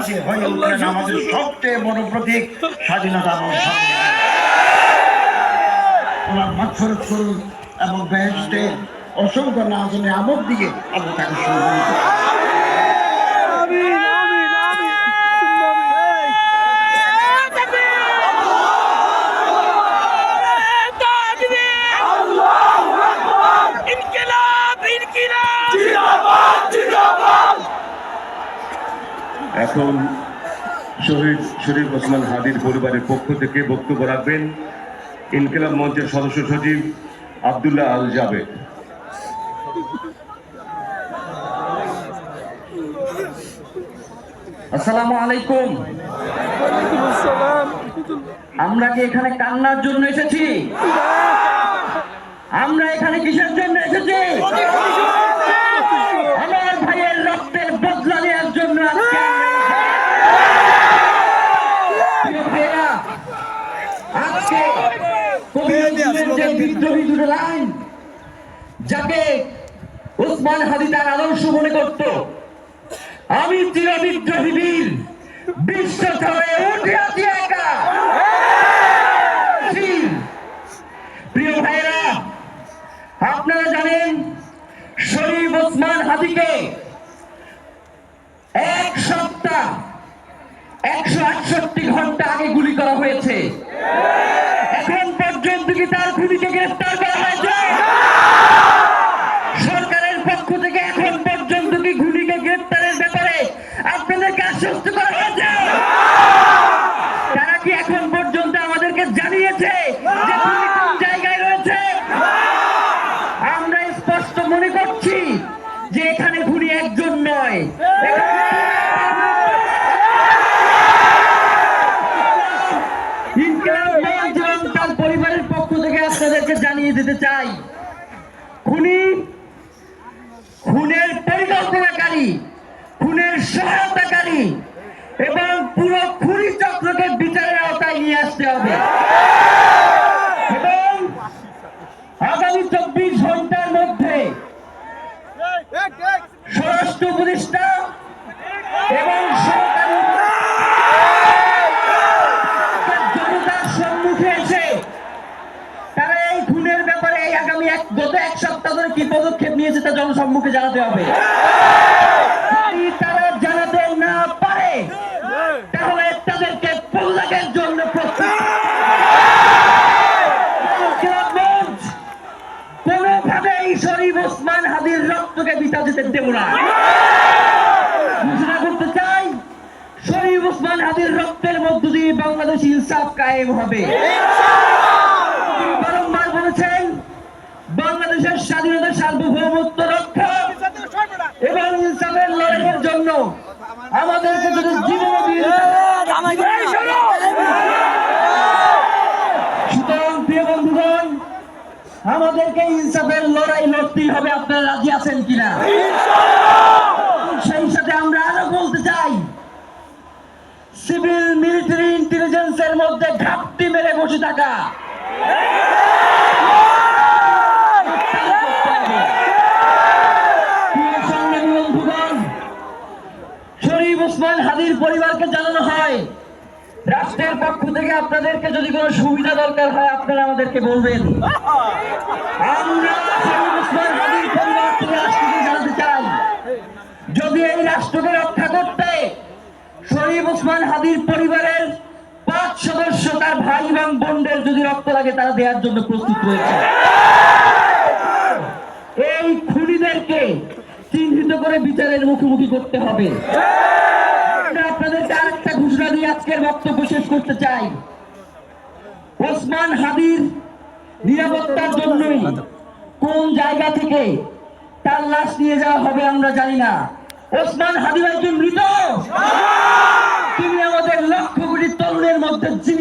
হাজির হয়ে উঠলেন আমাদের সবচেয়ে বড় প্রতীক স্বাধীনতা। ওনার মাৎসরত করুন এবং বেহেস্টে অসংখ্য নাজনে আমদ দিকে আমরা তাকে সম্মান এখন শহীদ শরীফ ওসমান হাদির পরিবারের পক্ষ থেকে বক্তব্য রাখবেন ইনকিলাব মঞ্চের সদস্য সচিব আবদুল্লাহ আল জাবেদ। আসসালামু আলাইকুম। আমরা কি এখানে কান্নার জন্য এসেছি আমরা এখানে কিসের জন্য এসেছি আমার ভাইয়ের রক্তের বদলা নেওয়ার জন্য আজকে আমরা এখানে। প্রিয় ভাইয়েরা, আজকে কবি নজরুলের যে বিদ্রোহী দুটো লাইন। যাকে ওসমান হাদি তার আদর্শ মনে করত, আমি চির বিদ্রোহী বীর বিশ্ব ছড়ে উঠে আছি একা। প্রিয় ভাইরা আপনারা জানেন, শরীফ ওসমান হাদিকে এক সপ্তাহ একশো আটষট্টি ঘণ্টা আগে গুলি করা হয়েছে। এখন পর্যন্ত কি তার আশ্বস্ত করা হয়েছে তারা কি এখন পর্যন্ত আমাদেরকে জানিয়েছে যে জায়গায় রয়েছে? আমরা স্পষ্ট মনে করছি যে এখানে খুনি একজন নয়। তার পরিবারের পক্ষ থেকে আপনাদেরকে জানিয়ে দিতে চাই, খুনি খুনের পরিকল্পনাকারী সহায়তাকারী এবং পুরো খুনি চক্রকে বিচারের আওতায় নিয়ে আসতে হবে। এবং আগামী চব্বিশ ঘণ্টার মধ্যে স্বরাষ্ট্র উপদেষ্টা এবং সরকারি জনতার সম্মুখে এসে তারা এই খুনের ব্যাপারে আগামী এক গত এক সপ্তাহ ধরে কি পদক্ষেপ নিয়েছে তা জনসম্মুখে জানাতে হবে যদি তারা জানাতে না পারে তাহলে তাদেরকে পল্লাকের জন্য প্রস্তুত মঞ্চ কোনোভাবেই শরীফ ওসমান হাদির যেতে দেব না। ঘোষণা করতে চাই, শরীফ ওসমান হাদির রক্তের মধ্য দিয়ে বাংলাদেশ ইনসাফ কায়েম হবে। বারংবার বলেছেন, বাংলাদেশের স্বাধীনতা, সার্বভৌমত্ব রক্ষা এবং ইনসাফের লড়াইয়ের জন্য আমাদেরকে জীবন দিয়ে দিতে সুতরাং প্রিয় বন্ধুগণ ইনসাফের লড়াই লড়তেই হবে, আপনারা রাজি আছেন কিনা? সেই সাথে আমরা আরও বলতে চাই, সিভিল মিলিটারি ইন্টেলিজেন্সের মধ্যে ঘাপটি মেরে বসে থাকা। শরীফ ওসমান হাদির পরিবারকে জানানো হয় রাষ্ট্রের পক্ষ থেকে আপনাদেরকে যদি কোনো সুবিধা দরকার হয়, আপনারা আমাদেরকে বলবেন। জানাতে যদি এই রাষ্ট্রকে রক্ষা করতে শরীফ ওসমান হাদির পরিবারের পাঁচ সদস্য তার ভাই এবং বোনদের যদি রক্ত লাগে, তারা দেওয়ার জন্য প্রস্তুত রয়েছে। এই খুনিদেরকে চিহ্নিত করে বিচারের মুখোমুখি করতে হবে। ঘোষণা দিয়ে আজকের বক্তব্য শেষ করতে চাই। ওসমান হাদির নিরাপত্তার জন্যই কোন জায়গা থেকে তার লাশ নিয়ে যাওয়া হবে আমরা জানি না। ওসমান হাদির একজন মৃত। তিনি আমাদের লক্ষ কোটি তরুণের মধ্যে জীবিত